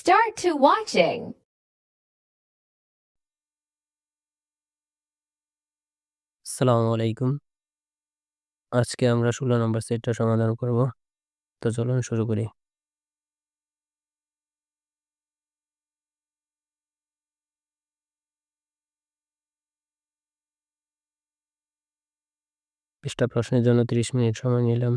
Start to watching. আসসালামু আলাইকুম। আজকে আমরা ১৬ নম্বর সেটটা সমাধান করব। তো চলুন শুরু করি। পৃষ্ঠা প্রশ্নের জন্য ৩০ মিনিট সময় নিলাম।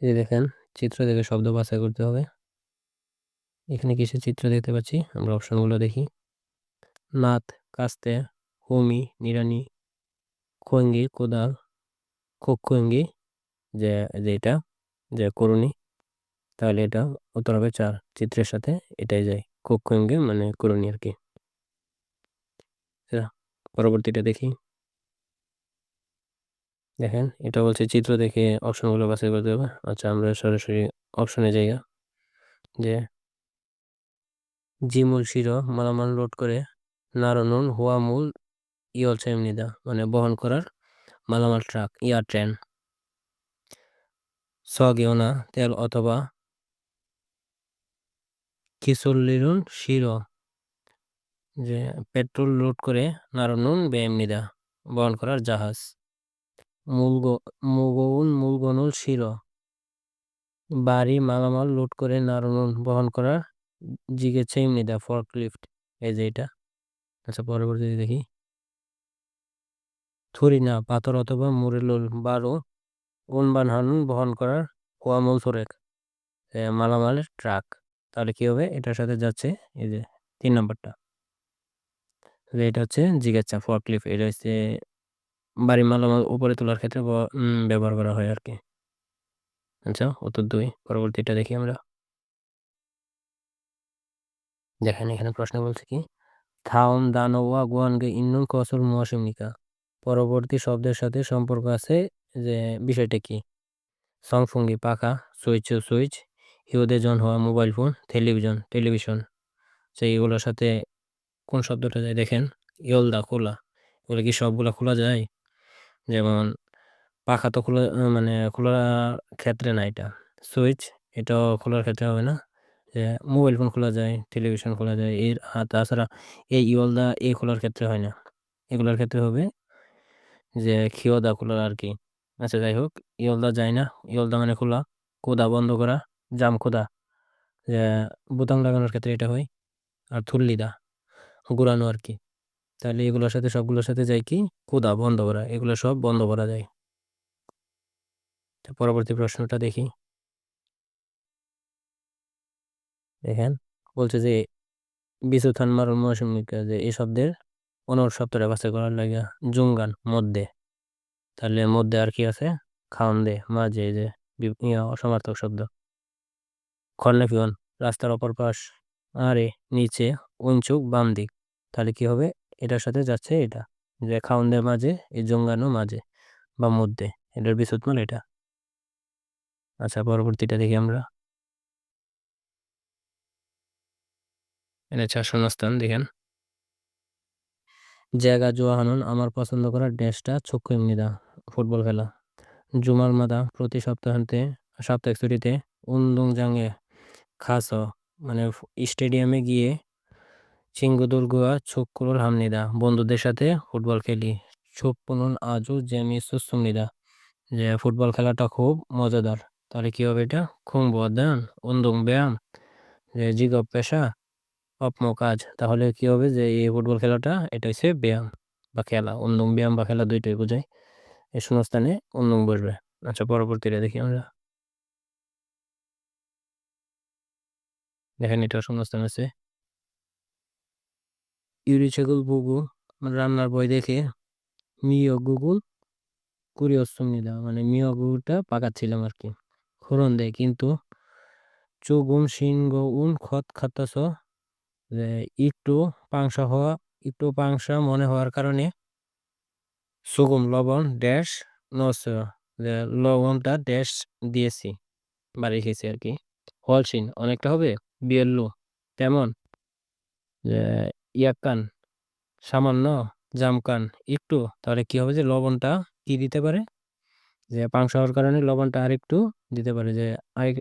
এই দেখেন চিত্র দেখে শব্দ বাছাই করতে হবে। এখানে কিসের চিত্র দেখতে পাচ্ছি? আমরা অপশনগুলো দেখি। নাত, কাস্তে, হুমি, নিরানি খোয়েঙ্গি, কোদাল, খোক্কোয়েঙ্গি যে যে এটা যে করুণী তাহলে এটা উত্তর হবে চার চিত্রের সাথে এটাই যায়। খোক্কোয়েঙ্গি মানে করুণী আরকি। আচ্ছা পরবর্তীটা দেখি। দেখেন, এটা বলছে চিত্র দেখে অপশনগুলো বাছাই করতে হবে। আচ্ছা আমরা সরাসরি অপশনে যাইগা। যে জিমুল শিরো, মালামাল লোড করে নারনুন হুয়ামুল ইয়ল চেমনিদা মানে বহন করার মালামাল ট্রাক ইয়ার ট্রেন সগিওনা তেল অথবা কিসল্লিরুন শিরো যে, পেট্রোল লোড করে নারনুন বেএমনিদা বহন করার জাহাজ মুলগো মুগৌন মুলগনুল শিরো বাড়ি মালামাল লোড করে নারনুন বহন করার জিগে চেমনিদা ফর্কলিফট, এই যে এটা। আচ্ছা পরবর্তীতে দেখি। থুরি না, পাথর অথবা মুরেলুল বারো, উনবান হানুন বহন করার ওয়ামুল থোরেক। মালামালের ট্রাক। তাহলে কি হবে? এটার সাথে যাচ্ছে, এই যে, তিন নম্বরটা। এটা হচ্ছে জিজ্ঞাসা ফর্কলিফ এটা হচ্ছে বাড়ি মালামাল উপরে তোলার ক্ষেত্রে ব্যবহার করা হয় আর কি আচ্ছা উত্তর দুই পরবর্তীটা দেখি আমরা। দেখেন, এখানে প্রশ্ন বলছে কি? থাউন দানোয়া গুয়ানগে ইন্নুন কসল মৌসুমিকা। পরবর্তী শব্দের সাথে সম্পর্ক আছে যে বিষয়টা কি? সংফুঙ্গি, পাখা, সুইচ সুইচ, হিউদে জন হওয়া মোবাইল ফোন, টেলিভিশন টেলিভিশন। সেই এগুলোর সাথে কোন শব্দটা যায়? দেখেন ইয়লদা খোলা। এগুলো কি সবগুলো খোলা যায়? যেমন পাখা তো খোলা মানে খোলার ক্ষেত্রে না এটা। সুইচ এটাও খোলার ক্ষেত্রে হবে না। যে মোবাইল ফোন খোলা যায় টেলিভিশন খোলা যায়, এর তাছাড়া এই ইয়লদা এই খোলার ক্ষেত্রে হয় না। এগুলোর ক্ষেত্রে হবে যে খিওদা খোলার আর কি আচ্ছা যাই হোক ইয়লদা যায় না। ইয়লদা মানে খোলা কোদা বন্ধ করা, জাম খোদা। যে বোতাম লাগানোর ক্ষেত্রে এটা হয়, আর থুল্লিদা ঘুরানো আর কি তাহলে এগুলোর সাথে সবগুলোর সাথে যায় কি? কোদা বন্ধ করা এগুলো সব বন্ধ করা যায় পরবর্তী প্রশ্নটা দেখি। দেখেন, বলছে যে বিশুথান মারুল মৌসুমিকা যে এই শব্দের অনর শব্দটা বাছাই করার লাগে জুঙ্গান, মধ্যে। তাহলে মধ্যে আর কি আছে? খাওয়ান দে মাঝে যে অসমার্থক শব্দ। খলনাফিয়ন রাস্তার অপর পাশ, আরে, নিচে উঞ্চুক বাম দিক। তাহলে কি হবে? এটার সাথে যাচ্ছে এটা। যে খাউনদের মাঝে, এই জঙ্গানো মাঝে বা মধ্যে, এটার বিশুদ্ধমাল এটা। আচ্ছা পরবর্তীটা দেখি আমরা। এটা চার শূন্যস্থান দেখেন। জায়গা জোয়াহানুন আমার পছন্দ করা ড্যাশটা চক্ষু এমনিদা ফুটবল খেলা। জুমার মাদা, প্রতি সপ্তাহান্তে, সাপ্তাহিক ছুটিতে, উন্দুং জাঙ্গে, খাস মানে স্টেডিয়ামে গিয়ে গুয়া ছুকুরুল হামনিদা বন্ধুদের সাথে ফুটবল খেলি ছুপুনুন আজু জেমি সুসুমনিদা যে ফুটবল খেলাটা খুব মজাদার তাহলে কি হবে এটা খুব বদান উন্দুং ব্যায়াম যে জিগব পেশা অপম কাজ তাহলে কি হবে যে এই ফুটবল খেলাটা এটা হচ্ছে ব্যায়াম বা খেলা উন্দুং ব্যায়াম বা খেলা দুইটাই বোঝায় এই শূন্যস্থানে উন্দুং বসবে আচ্ছা পরবর্তীটা দেখি আমরা দেখেন এটা শূন্যস্থান আছে ইউরিছেগুল বুগু রান্নার বই দেখে মিও গুগল কুরিয়সমিদা মানে মিও গুগুলটা পাকাচ্ছিলাম আর কি, খরণ দেয়। কিন্তু চুগুম সিনগ উন, খত, খাতাস একটু পাংশা হওয়া একটু পাংশা মনে হওয়ার কারণে সুগুম লবণ, ড্যাশ, নস লবণটা ড্যাশ দিয়েছি বা রেখেছি আর কি। হলসিন, অনেকটা হবে, বিয়েল্লু, তেমন ইয়াকান সামান্য জামকান একটু, তাহলে কি হবে যে লবণটা কি দিতে পারে? যে পাংশা হওয়ার কারণে লবণটা আর একটু দিতে পারে, যে আরেক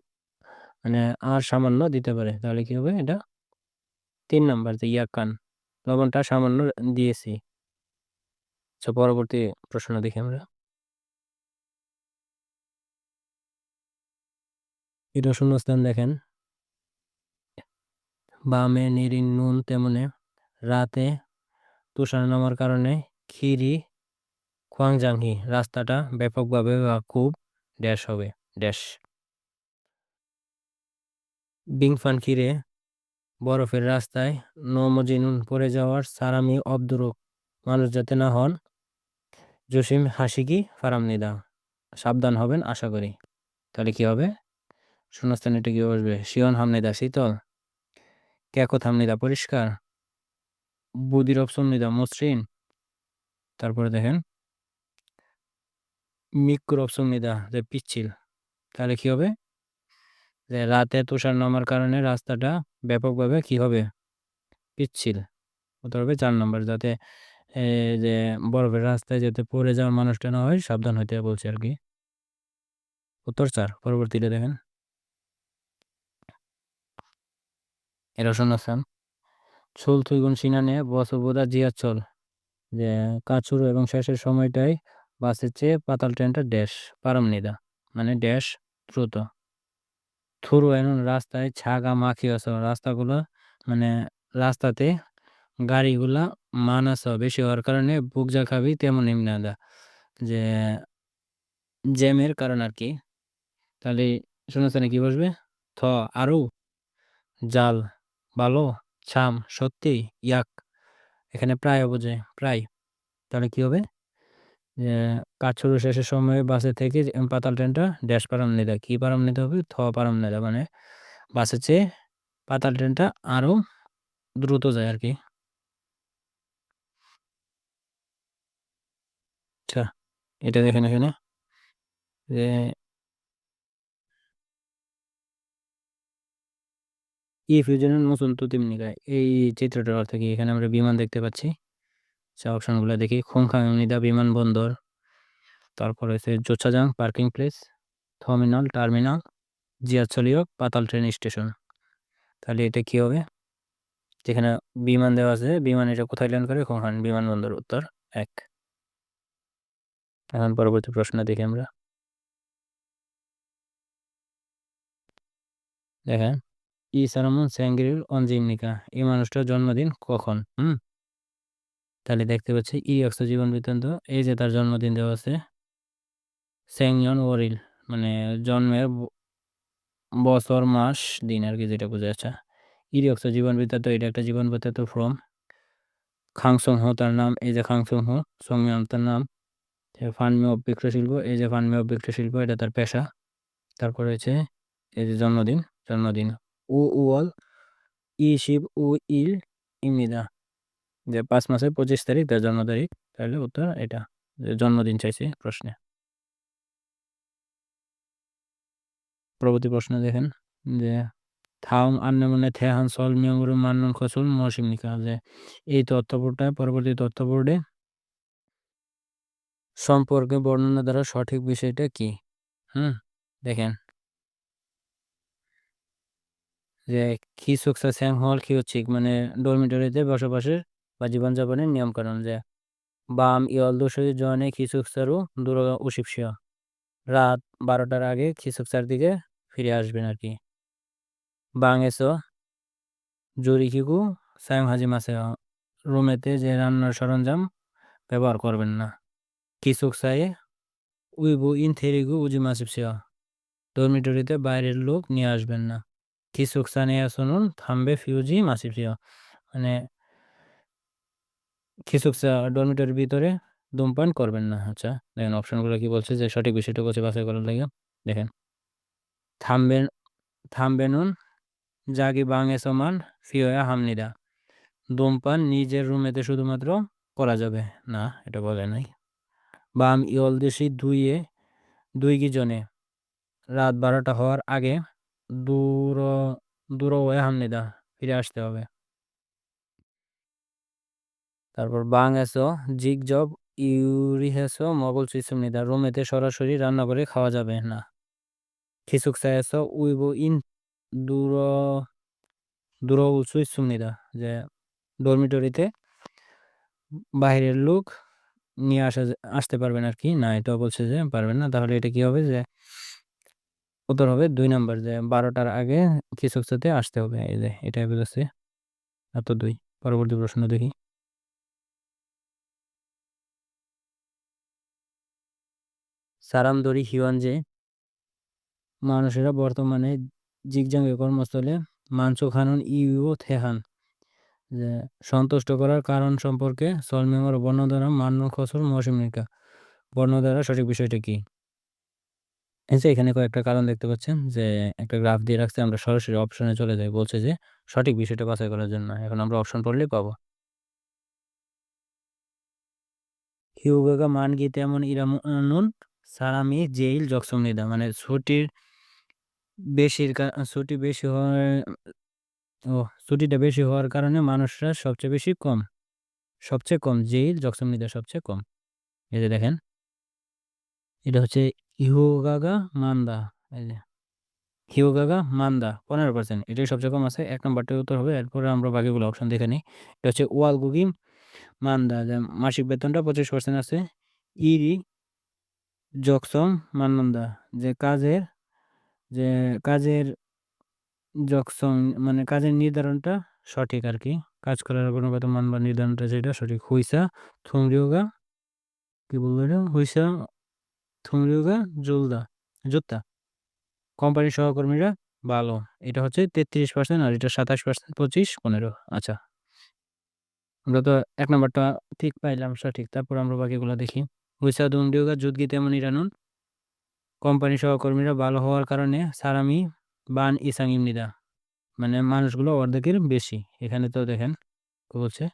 মানে আর সামান্য দিতে পারে, তাহলে কি হবে এটা? তিন নাম্বার যে ইয়াকান লবণটা সামান্য দিয়েছি। আচ্ছা পরবর্তী প্রশ্ন দেখি আমরা। এটা শূন্যস্থান দেখেন। বামে নিরিন নুন তেমনে রাতে তুষার নামার কারণে খিরি খোয়াংজাংহি রাস্তাটা ব্যাপকভাবে বা খুব ড্যাশ হবে, ড্যাশ। বিংফান খিরে বরফের রাস্তায় নমজিনুন পড়ে যাওয়ার সারামি অবদুরক মানুষ যাতে না হন, জসিম হাসিকি ফারামনিদা। সাবধান হবেন, আশা করি। তাহলে কি হবে? শূন্যস্থানে এটা কি বসবে। শিয়ন হামনিদা, শীতল। ক্যাকো থামনিদা পরিষ্কার। বুদির অপশননিদা মসৃণ। তারপরে দেখেন। মিক্কুর অপশননিদা যে পিচ্ছিল। তাহলে কি হবে? যে রাতে তুষার নামার কারণে রাস্তাটা ব্যাপকভাবে কি হবে? পিচ্ছিল। হতে হবে চার নম্বর, যাতে যে বরফের রাস্তায় যাতে পড়ে যাওয়ার মানুষটা না হয়, সাবধান হইতে বলছে আর কি। উত্তর চার পরবর্তীটা দেখেন। এরা শোনাচ্ছেন চুল তুইগুন সিনানে বসবোদা জিয়াচল যে কাচুর এবং শেষের সময়টাই বাসের চেয়ে পাতাল ট্রেনটা ড্যাশ পারমনিদা মানে ড্যাশ দ্রুত। থুরু এখন রাস্তায় ছাগা মাখি আছে রাস্তাগুলো মানে রাস্তাতে গাড়িগুলা মানাস বেশি হওয়ার কারণে বুক যা খাবি তেমন এমনি যে জ্যামের কারণ আর কি। তাহলে শূন্যস্থানে কি বসবে? থ আরও জাল ভালো ছাম সত্যি ইয়াক। এখানে প্রায় বোঝে প্রায়। তাহলে কি হবে? যে, কাজ শুরু শেষের সময় বাসে থেকে পাতাল ট্রেনটা ড্যাশ পারাম নিতে কি পারাম নিতে হবে? থ পারাম নিতে মানে বাসের চেয়ে পাতাল ট্রেনটা আরও দ্রুত যায় আর কি। আচ্ছা এটা দেখেন এখানে যে ই ফিউশনের নতুন তুতিমনিকায় এই চিত্রটার অর্থ কি? এখানে আমরা বিমান দেখতে পাচ্ছি। আচ্ছা অপশনগুলো দেখি। খুংখাংনিদা বিমানবন্দর তারপর হচ্ছে জোচ্ছাজাং পার্কিং প্লেস, থার্মিনাল, টার্মিনাল জিয়াচলীয় পাতাল ট্রেন স্টেশন। তাহলে এটা কি হবে? যেখানে বিমান দেওয়া আছে, বিমান এটা কোথায় ল্যান্ড করে? খুংখান বিমানবন্দর উত্তর এক। এখন পরবর্তী প্রশ্ন দেখি আমরা। দেখেন। ই সারামন স্যাঙ্গির অঞ্জিমনিকা এই মানুষটার জন্মদিন কখন? হুম? তাহলে দেখতে পাচ্ছি ই অক্স জীবন বৃত্তান্ত। এই যে তার জন্মদিন দেওয়া আছে স্যাংয়ন ওরিল মানে জন্মের বছর, মাস, দিন আর কি যেটা বোঝা যাচ্ছে। ইরি অক্স জীবন বৃত্তান্ত, এটা একটা জীবন বৃত্তান্ত ফ্রম খাংসং হো তার নাম। এই যে খাংসং হো সংমিয়ন তার নাম। ফানমি অবৃক্ষ শিল্প, এই যে ফানমি অবৃক্ষ শিল্প, এটা তার পেশা। তারপর হচ্ছে এই যে জন্মদিন জন্মদিন। উল ই শিব উ ইল ইমিদা যে পাঁচ মাসের পঁচিশ তারিখ, তার জন্ম তারিখ, তাহলে উত্তর এটা, যে জন্মদিন চাইছে প্রশ্নে। পরবর্তী প্রশ্ন দেখেন, যে থাম আন্নমনে থেহান সল মিয়ঙ্গুরু মান্নন খসুল মৌসিমনিকা যে এই তথ্যবোর্ডটা পরবর্তী তথ্যবোর্ডে সম্পর্কে বর্ণনা দ্বারা সঠিক বিষয়টা কি? হুম, দেখেন। যে খিসুকসা স্যাং হল খিউচিক মানে ডরমিটরিতে বসবাসের বা জীবনযাপনের নিয়মকানুন যে, বাম ইয়ল দুশো জনে খিসুকসারু দূর উশিপসিয়া রাত বারোটার আগে খিসুকসার দিকে ফিরে আসবেন আর কি? বাং এসো জরিকিকু স্যাং হাজি মাসে রুমেতে যে রান্নার সরঞ্জাম ব্যবহার করবেন না। কিসুকসায়ে উইবু ইন থেরিগু উজি মাসিপসিয়া ডরমিটরিতে বাইরের লোক নিয়ে আসবেন না। 기숙사내에 শুনুন থামবে ফিউজি মাসিফিয়া মানে খিসুকসা ডরমিটরির ভিতরে ধূমপান করবেন না আচ্ছা দেখেন অপশনগুলো কি বলছে যে সঠিক বিষয়টা বলছে বাছাই করার লাগে দেখেন থামবেন থামবেনুন জাগি বাঙে সমান ফিওয়া হামনিদা ধূমপান নিজের রুমেতে শুধুমাত্র করা যাবে না এটা বলে নাই বাম ইয়ল দেশি দুইয়ে দুই কি জনে রাত বারোটা হওয়ার আগে দূর দূর হয়ে হামনিদা ফিরে আসতে হবে তারপর বাং এসো জিগ জব ইউরি হেসো মগল সুইসুমনিদা রোমেতে সরাসরি রান্না করে খাওয়া যাবে না খিসুকসা এসো উইবো ইন দূর দূর সুইসুমনিদা যে ডরমিটরিতে বাইরের লোক নিয়ে আসা আসতে পারবেন আর কি না এটা বলছে যে পারবেন না তাহলে এটা কি হবে যে উত্তর হবে দুই নাম্বার যে বারোটার আগে খিসুকসাতে আসতে হবে। এই যে এটাই বলেছে। এত দুই। পরবর্তী প্রশ্ন দেখি। সারামদরি হিওয়ানজে মানুষেরা বর্তমানে জিগজাঙ্গে কর্মস্থলে মাংস খানন ইউ থেহান যে সন্তুষ্ট করার কারণ সম্পর্কে সলমেমর বর্ণ দ্বারা মান্য খসর মৌসুমিকা বর্ণ দ্বারা সঠিক বিষয়টা কি? এই যে এখানে কয়েকটা কারণ দেখতে পাচ্ছেন যে, একটা গ্রাফ দিয়ে রাখছে, আমরা সরাসরি অপশনে চলে যাই। বলছে যে, সঠিক বিষয়টা বাছাই করার জন্য। এখন আমরা অপশন পড়লেই পাবো। মান গীতে এমন ইরামুন সারামি, জেইল, জকসমনিদা। মানে ছুটির বেশির ছুটি বেশি হওয়ার, ও, ছুটিটা বেশি হওয়ার কারণে মানুষরা সবচেয়ে বেশি কম। সবচেয়ে কম জেইল জকসম নিদা সবচেয়ে কম। এই যে দেখেন। এটা হচ্ছে ইহুগাগা মান্দা হিউগাগা মান্দা পনেরো পার্সেন্ট এটাই সবচেয়ে কম আছে। এক নম্বরটার উত্তর হবে, এরপরে আমরা বাকিগুলো অপশন দেখে নিই। এটা হচ্ছে ওয়াল গুগিম মান্দা মাসিক বেতনটা পঁচিশ পার্সেন্ট আছে। ইরি জকসম মানন্দা, যে কাজের যে কাজের জকসম মানে কাজের নির্ধারণটা সঠিক আর কি। কাজ করার গুণগত মান বা নির্ধারণটা যেটা সঠিক। হুইসা থুমরিওগা, কি বলব এটা? হুইসা থুমরিওগা জুলদা, জুত্তা। কোম্পানির সহকর্মীরা, ভালো। এটা হচ্ছে তেত্রিশ পার্সেন্ট আর এটা সাতাশ পার্সেন্ট পঁচিশ, পনেরো। আচ্ছা। আমরা তো এক নম্বরটা ঠিক পাইলাম, সঠিক। তারপর আমরা বাকিগুলো দেখি। হুইসা দুমডিওগা জুদগি তেমন ইরানুন। কোম্পানি সহকর্মীরা ভালো হওয়ার কারণে সারামি, বান, ইসাং, ইমনিদা। মানে মানুষগুলো অর্ধেকের বেশি। এখানে তো দেখেন বলছে?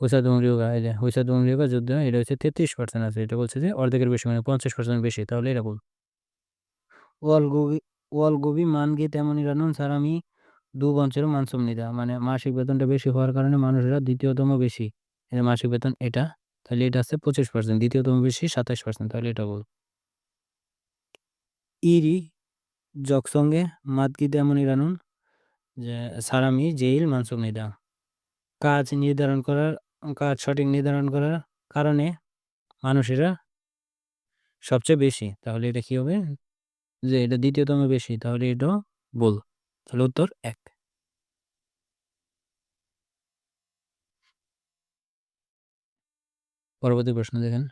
হুইসা দুমরিওগা এই যে দুমরিওগা যুদ্ধ এটা হচ্ছে তেত্রিশ পার্সেন্ট আছে। এটা বলছে যে অর্ধেকের বেশি মানে পঞ্চাশ পার্সেন্ট বেশি তাহলে এটা বল। ওয়াল গোবি ওয়াল গোবি মান গিয়ে তেমন ইরানুন সারামি দু বঞ্চের মানসুম নিদা মানে মাসিক বেতনটা বেশি হওয়ার কারণে মানুষেরা দ্বিতীয়তম বেশি। মাসিক বেতন এটা তাহলে এটা আছে পঁচিশ পার্সেন্ট দ্বিতীয়তম বেশি সাতাশ পার্সেন্ট তাহলে এটা বল। ইরি জকসঙ্গে মাদগিদ তেমনই রানুন যে সারামি জেইল মানসুম নিদা কাজ নির্ধারণ করার কাজ সঠিক নির্ধারণ করার কারণে মানুষেরা সবচেয়ে বেশি, তাহলে এটা কি হবে? যে এটা দ্বিতীয়তম বেশি, তাহলে এটা বল তাহলে উত্তর এক। পরবর্তী প্রশ্ন দেখেন।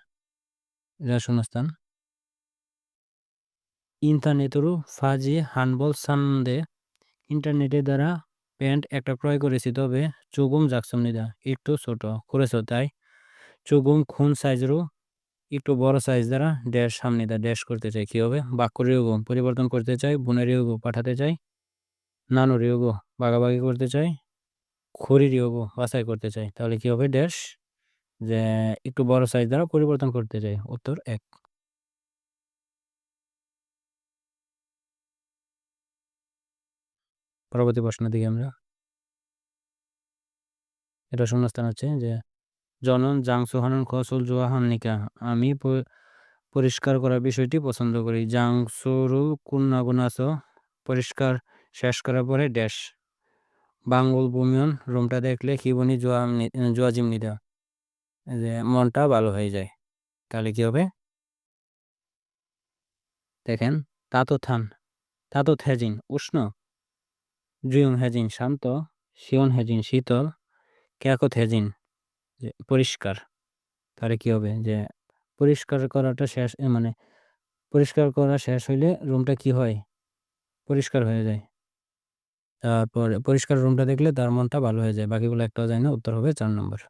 এটা ইন্টারনেটেরও ফাজি হানবল সানদে ইন্টারনেটের দ্বারা প্যান্ট একটা ক্রয় করেছি, তবে চুগুম জাকসমনিদা একটু ছোট করেছ, তাই? চুগুম খুন সাইজেরও একটু বড় সাইজ দ্বারা ড্যাশ সামনে দা ড্যাশ করতে চাই, কী হবে? বাক্য রিয়োগ পরিবর্তন করতে চাই বুনের রিয়োগ পাঠাতে চাই নানো রিয়োগ বাগাবাগি করতে চাই খড়ি রিয়োগ বাছাই করতে চাই, তাহলে কী হবে? ড্যাশ, যে একটু বড় সাইজ দ্বারা পরিবর্তন করতে চাই, উত্তর এক। পরবর্তী প্রশ্ন দিকে আমরা। এটা শূন্যস্থান হচ্ছে যে, জনন জাংসুহানন খসুল জোয়াহান্নিকা আমি পরিষ্কার করার বিষয়টি পছন্দ করি। জাংসুরু কুন্নাগুনাস পরিষ্কার শেষ করার পরে ড্যাশ। বাঙ্গুল বুমিয়ন, রুমটা দেখলে খিবনি জোয়া জোয়াজিম নিদা। যে, মনটা ভালো হয়ে যায়। তাহলে কি হবে? দেখেন তাতো থান তাতো থেজিন উষ্ণ। জুয়ং হেজিন শান্ত শিওন হেজিন শীতল ক্যাকত হেজিন যে পরিষ্কার তাহলে কি হবে যে পরিষ্কার করাটা শেষ মানে পরিষ্কার করা শেষ হইলে রুমটা কি হয় পরিষ্কার হয়ে যায় তারপর পরিষ্কার রুমটা দেখলে তার মনটা ভালো হয়ে যায় বাকিগুলো একটাও যায় না উত্তর হবে চার নম্বর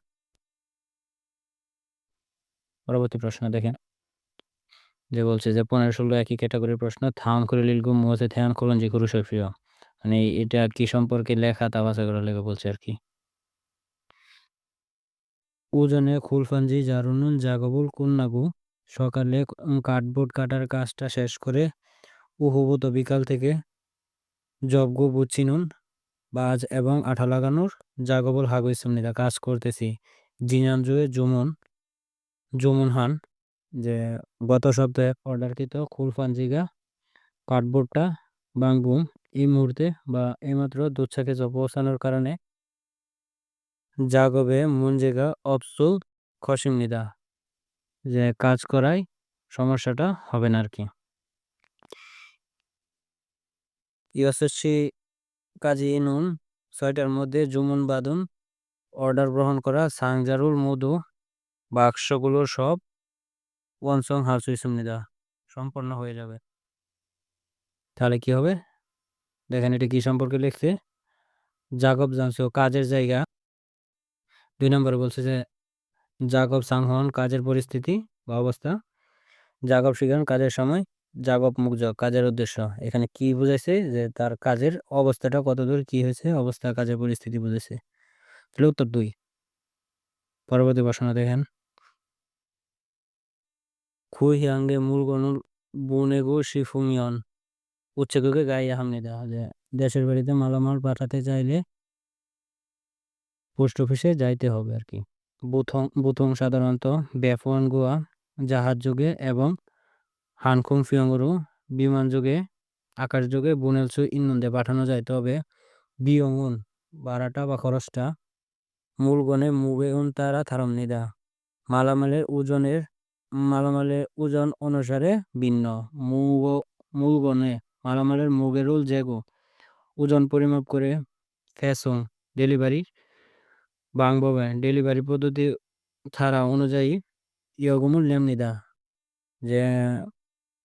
পরবর্তী প্রশ্ন দেখেন যে বলছে যে পনেরো ষোলো একই ক্যাটাগরির প্রশ্ন থাউন করে লিলগু মুহসে থেয়ান করুন যে কুরু প্রিয়। মানে এটা কি সম্পর্কে লেখা তা বাসা করা লেখা বলছে আর কি। উজনে খুলফাঞ্জি জারুনুন জাগবুল কুন্নাগু সকালে কাঠবোর্ড কাটার কাজটা শেষ করে উহুবুত বিকাল থেকে জবগু বুচিনুন বাজ এবং আঠা লাগানোর জাগবুল হাগু ইসলামনিরা কাজ করতেছি। জিনানজুয়ে জুমন জুমন হান, যে গত সপ্তাহে অর্ডারকৃত খুলফানজিগা কার্ডবোর্ডটা বাংবুম এই মুহূর্তে বা এইমাত্র দুচ্ছাকে পৌঁছানোর কারণে জাগবে মুঞ্জেগা অবসুল খসিমনিদা যে কাজ করায় সমস্যাটা হবে না আর কি ইউএসএসসি কাজী নুন ছয়টার মধ্যে জুমন বাদুন, অর্ডার গ্রহণ করা সাংজারুল মধু, বাক্সগুলো সব ওয়ানসং হাসুইসুমনিদা সম্পন্ন হয়ে যাবে। তাহলে কি হবে? দেখেন এটা কি সম্পর্কে লিখছে? জাগব জানছো কাজের জায়গা। দুই নম্বরে বলছে যে জাগব সাংহন, কাজের পরিস্থিতি বা অবস্থা। জাগব শিখন, কাজের সময়। জাগব মুগ্জ কাজের উদ্দেশ্য। এখানে কি বুঝাইছে? যে তার কাজের অবস্থাটা কতদূর, কি হয়েছে, অবস্থা, কাজের পরিস্থিতি বুঝেছে তাহলে উত্তর দুই। পরবর্তী প্রশ্ন দেখেন। খুহিয়াঙ্গে মূলগণুল বুনেগু শিফুমিয়ন। উচ্চকে গাইয়া হামনি দেওয়া যে, দেশের বাড়িতে মালামাল পাঠাতে চাইলে পোস্ট অফিসে যাইতে হবে আর কি। বুথং বুথং সাধারণত বেফন গোয়া, জাহাজ যুগে এবং হানকুং ফিয়ংরু, বিমান যুগে, আকাশ যুগে বুনেলসু ইন্দে পাঠানো যায়। তবে বিয়ঙ্গুন বারাটা বা খরচটা মূলগণে মুবেউন তারা থারম নিদা। মালামালের ওজনের, মালামালের ওজন অনুসারে ভিন্ন। মূল মূলগণে মালামালের মুগেরুল যেগো ওজন পরিমাপ করে ফ্যাশন, ডেলিভারি বাংববে ডেলিভারি পদ্ধতি ধারা অনুযায়ী ইয়গুমুল নেমনিদা যে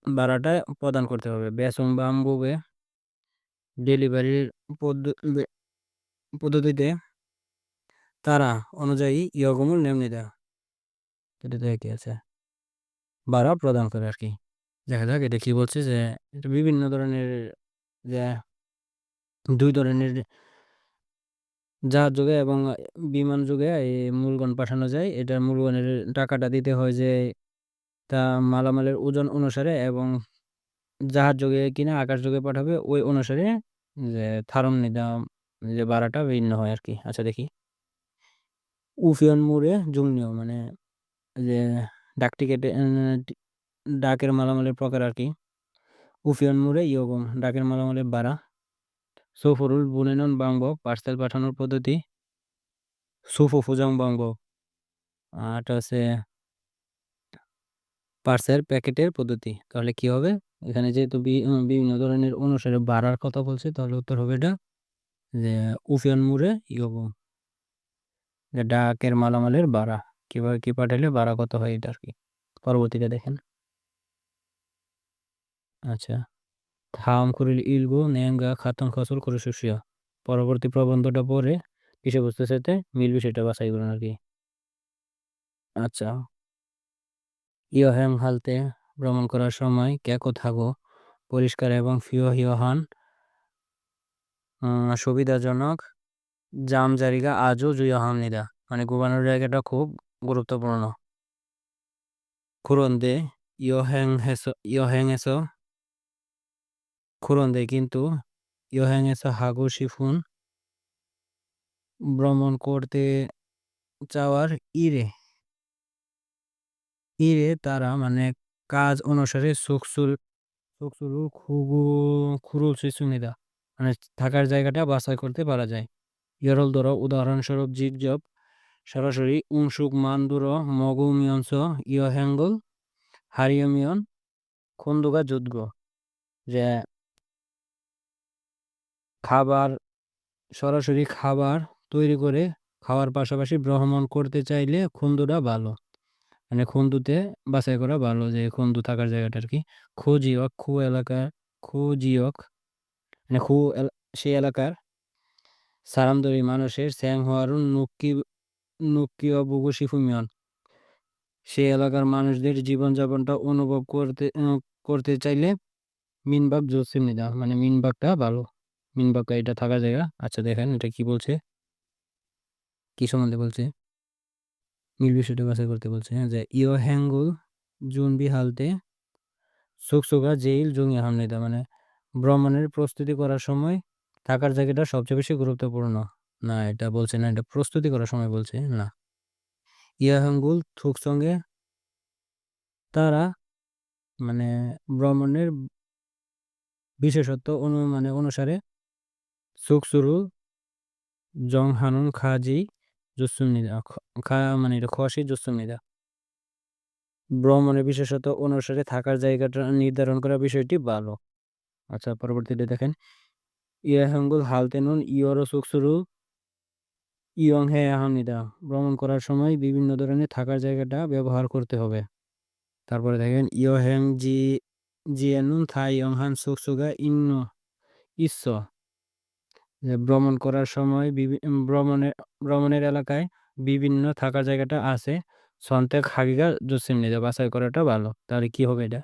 ভাড়াটা প্রদান করতে হবে। বেসন বাম্বুবে ডেলিভারির পদ্ধতিতে তারা অনুযায়ী ইয়গুমুল নেমনিদা এটাতে কি আছে। ভাড়া প্রদান করে আর কি। দেখা যাক, এটা কি বলছে যে, এটা বিভিন্ন ধরনের, যে দুই ধরনের জাহাজ যুগে এবং বিমান যুগে এই মূলগণ পাঠানো যায়। এটা মূলগণের টাকাটা দিতে হয় যে, তা মালামালের ওজন অনুসারে এবং জাহাজ যোগে কিনা আকাশ যোগে পাঠাবে, ওই অনুসারে যে থারম নিদাম, যে ভাড়াটা ভিন্ন হয় আর কি। আচ্ছা দেখি। উফিয়ন মুড়ে জুমনিও মানে যে ডাক টিকেটে ডাকের মালামালের প্রকার আর কি। উফিয়ন মুড়ে ইয়গম, ডাকের মালামালের বাড়া সুফরুল, বুনেনন, বাংব, পার্সেল পাঠানোর পদ্ধতি, সুফু ফুজাং, বাংব। আর হচ্ছে পার্সেল প্যাকেটের পদ্ধতি, তাহলে কি হবে? এখানে যেহেতু বিভিন্ন ধরনের অনুসারে বাড়ার কথা বলছে, তাহলে উত্তর হবে এটা যে উফিয়ন মুড়ে ইয়বম যে ডাকের মালামালের বাড়া কীভাবে কী পাঠালে বাড়া কত হয় এটা আর কি। পরবর্তীটা দেখেন। আচ্ছা। থাম করিল ইলগো নেঙ্গা খাতন, খসল করে সুশিয়া পরবর্তী প্রবন্ধটা পরে কিসে বুঝতে সাথে মিলবে সেটা বাছাই করুন আর কি আচ্ছা। ইয়হেং হালতে ভ্রমণ করার সময় ক্যাকো থাকো পরিষ্কার এবং ফিও হিওহান সুবিধাজনক। জাম জারিগা আজও জুয়হামনিদা মানে ঘুমানোর জায়গাটা খুব গুরুত্বপূর্ণ। খুরন্দে, ইয়হেং হেস, ইয়হেং এস খুরন্দে কিন্তু ইয়হেং এস হাগু শিফুন ভ্রমণ করতে চাওয়ার ইরে ইরে তারা মানে কাজ অনুসারে সুকসুল সুকসুল খুগু খুরুল সুনিদা মানে থাকার জায়গাটা বাছাই করতে পারা যায়। ইয়রল দর উদাহরণস্বরূপ জিগজব সরাসরি উনসুক মানদুর মগুমিয়ংস ইয়হ্যাঙ্গল হারিয়মিয়ন খন্দুগা যুদ্ধ, যে খাবার, সরাসরি খাবার তৈরি করে খাওয়ার পাশাপাশি ভ্রমণ করতে চাইলে খুন্দুটা ভালো। মানে খুন্দুতে বাছাই করা ভালো যে খুন্দু থাকার জায়গাটা আর কি খুজিয়ক, খু এলাকার, খুজিয়ক মানে খু সেই এলাকার সারামদরি মানুষের স্যাং হওয়ারুন নুকি নুকিয় বুগু শিফুমিয়ন সেই এলাকার মানুষদের জীবনযাপনটা অনুভব করতে করতে চাইলে মিনবাগ জোসিম নিদা মানে মিনবাগটা ভালো। মিনবাগটা এটা থাকা জায়গা। আচ্ছা দেখেন এটা কি বলছে? কি সম্বন্ধে বলছে? মিল বিষয়টা বাছাই করতে বলছে হ্যাঁ, যে ইয় হ্যাঙ্গুল জুন বিহালতে সুকসুকা জেইল জুঙ্গি হামনিদা মানে ভ্রমণের প্রস্তুতি করার সময় থাকার জায়গাটা সবচেয়ে বেশি গুরুত্বপূর্ণ। না এটা বলছে না এটা প্রস্তুতি করার সময় বলছে না। ইয়াহাঙ্গুল থুকসঙ্গে তারা মানে ভ্রমণের বিশেষত্ব অনু মানে অনুসারে সুকসুরু জং জংহানুন খাজি জুসুমনিদা খা মানে এটা খসি জুসুমনিদা ভ্রমণের বিশেষত অনুসারে থাকার জায়গাটা নির্ধারণ করা বিষয়টি ভালো। আচ্ছা পরবর্তীতে দেখেন। ইয়াহাঙ্গুল হালতেনুন, ইয়রো সুকসুরু ইয়ং হে আহমনিদা ভ্রমণ করার সময় বিভিন্ন ধরনের থাকার জায়গাটা ব্যবহার করতে হবে। তারপরে দেখেন ইয় হ্যাং জি, জিয়ানুন থাই ইয়ং হান সুকসুগা ইন্ন ইস্স যে ভ্রমণ করার সময় ভ্রমণের ভ্রমণের এলাকায় বিভিন্ন থাকার জায়গাটা আছে। সন্তেক, হাগিগা, জসিম নিদা, বাছাই করাটা ভালো। তাহলে কি হবে এটা?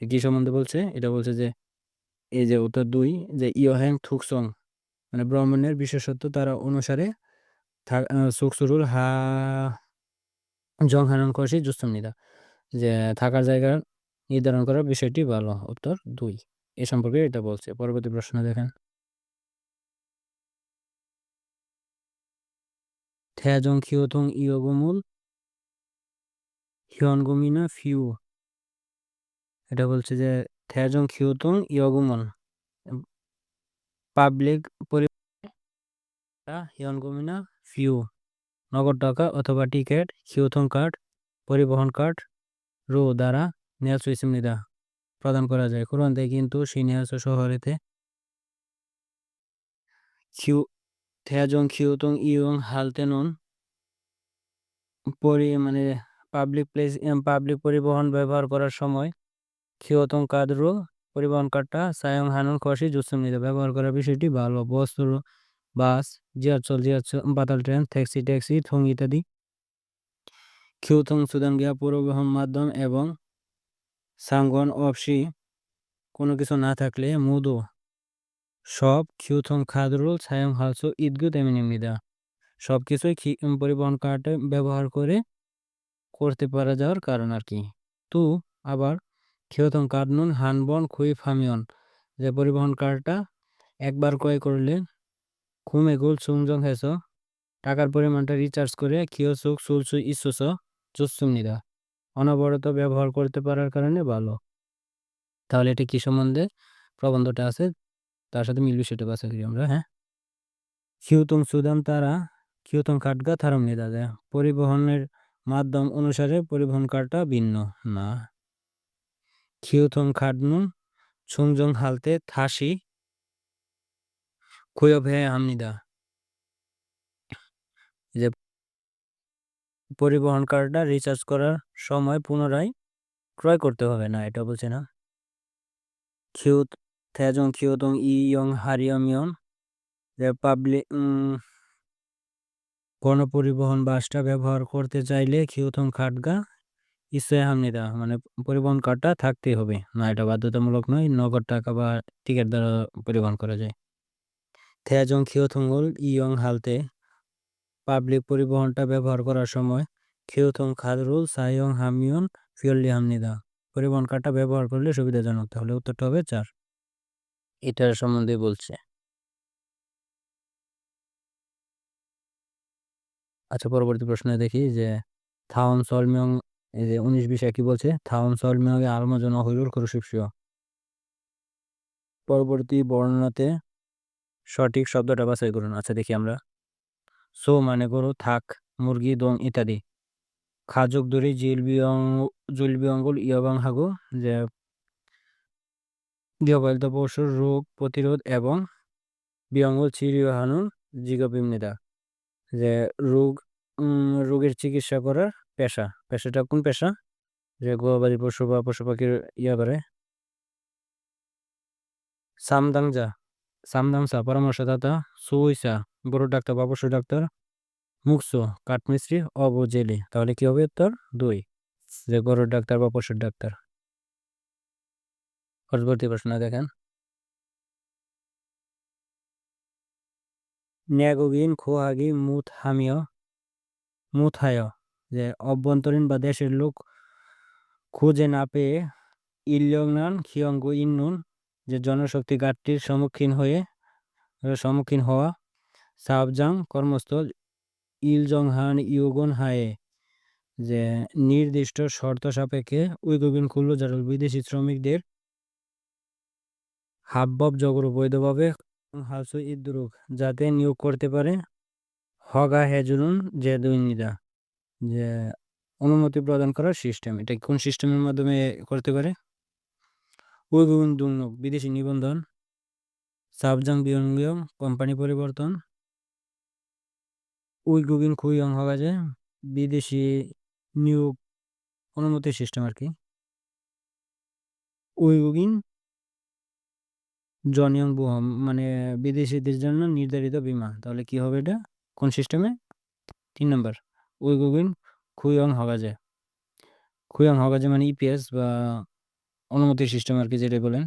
কি সম্বন্ধে বলছে? এটা বলছে যে, এই যে উত্তর দুই, যে ইয়হ্যাং থুকসং মানে ভ্রমণের বিশেষত্ব তারা অনুসারে সুকসুরুল হা জং হানন করছি জুস্তম নিদা। যে থাকার জায়গা নির্ধারণ করার বিষয়টি ভালো। উত্তর দুই। এ সম্পর্কে এটা বলছে। পরবর্তী প্রশ্ন দেখেন। থ্যাজং খিওথং ইয়গমুল হিয়নগুমিনা ফিউ এটা বলছে যে থ্যাজং খিওথং ইয়গুমন পাবলিক হিয়নগুমিনা ফিউ নগদ টাকা অথবা টিকিট খিওথং কার্ড পরিবহন কার্ড রো দ্বারা নেয়াল সুইসিমনিদা প্রদান করা যায় কোরআনতে কিন্তু সিনিয়াস শহরেতে খিউ থ্যাজং খিওথং ইয়ং হালতেনন পরি মানে পাবলিক প্লেস পাবলিক পরিবহন ব্যবহার করার সময় খিওতং কাদরো, পরিবহন কার্ডটা সায়ং হানুন খসি জুসুম নিতে ব্যবহার করার বিষয়টি ভালো। বস বাস জিয়াচল জিয়াচল বাতাল ট্রেন ট্যাক্সি ট্যাক্সি থং ইত্যাদি। খিউথং সুদান গিয়া পরিবহন মাধ্যম এবং সাঙ্গন অপসি কোনো কিছু না থাকলে মুদো সব খিউথং খাদরুল সায়ং হালসো ঈদগু তেমনি মিদা। সব কিছুই পরিবহন কার্ডে ব্যবহার করে করতে পারা যাওয়ার কারণ আর কি? তু আবার খেয়তং কার্ডনুন হানবন খুই, ফামিয়ন, যে পরিবহন কার্ডটা একবার ক্রয় করলে খুমে গুল সুমজং হেস, টাকার পরিমাণটা রিচার্জ করে কিয় সুখ সুলসু চুসুম নিদা। অনবরত ব্যবহার করতে পারার কারণে ভালো। তাহলে এটি কি সম্বন্ধে প্রবন্ধটা আছে? তার সাথে মিল বিষয়টা বাসা করি আমরা হ্যাঁ? খিউতুং সুদাম তারা খিউতুং কাটগা থারম নিদা যায় পরিবহনের মাধ্যম অনুসারে পরিবহন কার্ডটা ভিন্ন, না। খিউথং খাডনুন ছুংজং হালতে থাসি খুয়ব হে হামনিদা যে পরিবহন কার্ডটা রিচার্জ করার সময় পুনরায় ক্রয় করতে হবে না, এটা বলছে না? খিউত খিউতং ই ইয়ং হারিয়মিয়ন পাবলিক গণপরিবহন বাসটা ব্যবহার করতে চাইলে খিউথং খাটগা ইসে হামনিদা মানে পরিবহন কার্ডটা থাকতেই হবে। না, এটা বাধ্যতামূলক নয়। নগদ টাকা বা টিকিট দ্বারা পরিবহন করা যায়। থেয়াজং খিওথঙ্গল ইয়ং হালতে পাবলিক পরিবহনটা ব্যবহার করার সময় খিওথং খাদরুল সাইয়ং হামিয়ন ফিয়ল্লি হামনিদা পরিবহন কার্ডটা ব্যবহার করলে সুবিধাজনক। তাহলে উত্তরটা হবে চার। এটার সম্বন্ধে বলছে। আচ্ছা পরবর্তী প্রশ্নে দেখি যে থাউন সলমিয়ং এই যে উনিশ বিশে কি বলছে থাউন সলমিয়ংয়ে আলমজন হইলুর করুশিপসিও পরবর্তী বর্ণনাতে সঠিক শব্দটা বাছাই করুন। আচ্ছা দেখি আমরা। সো মানে গরু, থাক মুরগি দং ইত্যাদি। খাজুক দড়ি জিল বিয়ং জুল বিয়ঙ্গুল ইয়বাং হাগু যে গৃহপালিত পশুর রোগ প্রতিরোধ এবং বিয়ঙ্গুল চিরিয় হানুন জিগবিমনিদা যে রোগ রোগের চিকিৎসা করার পেশা, পেশাটা কোন পেশা? যে গবাদি পশু বা পশু পাখির ইয়া করে সামদাংজা, সামদাংসা, পরামর্শদাতা, সুইসা, বড় ডাক্তার বা পশু ডাক্তার, মুকসো, কাঠমিস্ত্রি, অবজেলি। তাহলে কি হবে উত্তর? দুই। যে গরুর ডাক্তার বা পশুর ডাক্তার। পরবর্তী প্রশ্ন দেখেন। ন্যাগোগিন, খোহাগি মুথ হামিয় মুথায়, যে অভ্যন্তরীণ বা দেশের লোক খুঁজে না পেয়ে ইলিয়ংনান খিয়ঙ্গু ইন্নুন, যে জনশক্তি ঘাটতির সম্মুখীন হয়ে সম্মুখীন হওয়া সাবজাং কর্মস্থল ইলজংহান ইউগন হায়ে যে নির্দিষ্ট শর্ত সাপেক্ষে উইগোবিন খুললো যারা বিদেশি শ্রমিকদের হাবভাব জগর বৈধভাবে হাসু ইদ্রুক, যাতে নিয়োগ করতে পারে হগা হেজুনুন যে দুইনিদা যে অনুমতি প্রদান করার সিস্টেম। এটা কোন সিস্টেমের মাধ্যমে করতে পারে? উইগুন দুর্নক বিদেশি নিবন্ধন, সাবজাং বিয়ঙ্গিয়ং কোম্পানি পরিবর্তন। উইগুবিন খুইয়ং হওয়া যায় বিদেশি নিয়োগ অনুমতি সিস্টেম আর কি। উইগুগিন জনিয়ং বুহম মানে বিদেশিদের জন্য নির্ধারিত বিমা তাহলে কি হবে এটা? কোন সিস্টেমে তিন নম্বর উইগুগিন খুইয়ং হগাজে খুইয়ং হগাজে মানে ইপিএস বা অনুমতির সিস্টেম আর কি যেটা বলেন।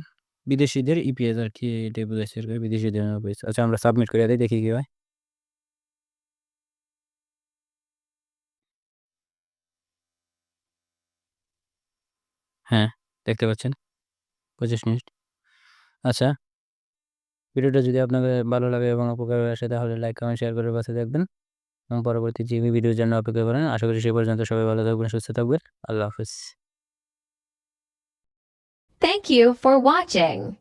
বিদেশিদের ইপিএস আর কি এটাই বোঝাচ্ছে আর কি, বিদেশিদের আচ্ছা আমরা সাবমিট করে দিই দেখি কি হয়। হ্যাঁ দেখতে পাচ্ছেন? পঁচিশ মিনিট। আচ্ছা। ভিডিওটা যদি আপনাকে ভালো লাগে এবং উপকার আসে, তাহলে লাইক কমেন্ট শেয়ার করে পাশে দেখবেন এবং পরবর্তী যে ভিডিওর জন্য অপেক্ষা করেন। আশা করি সে পর্যন্ত সবাই ভালো থাকবেন, সুস্থ থাকবেন। আল্লাহ হাফিজ। Thank you for watching.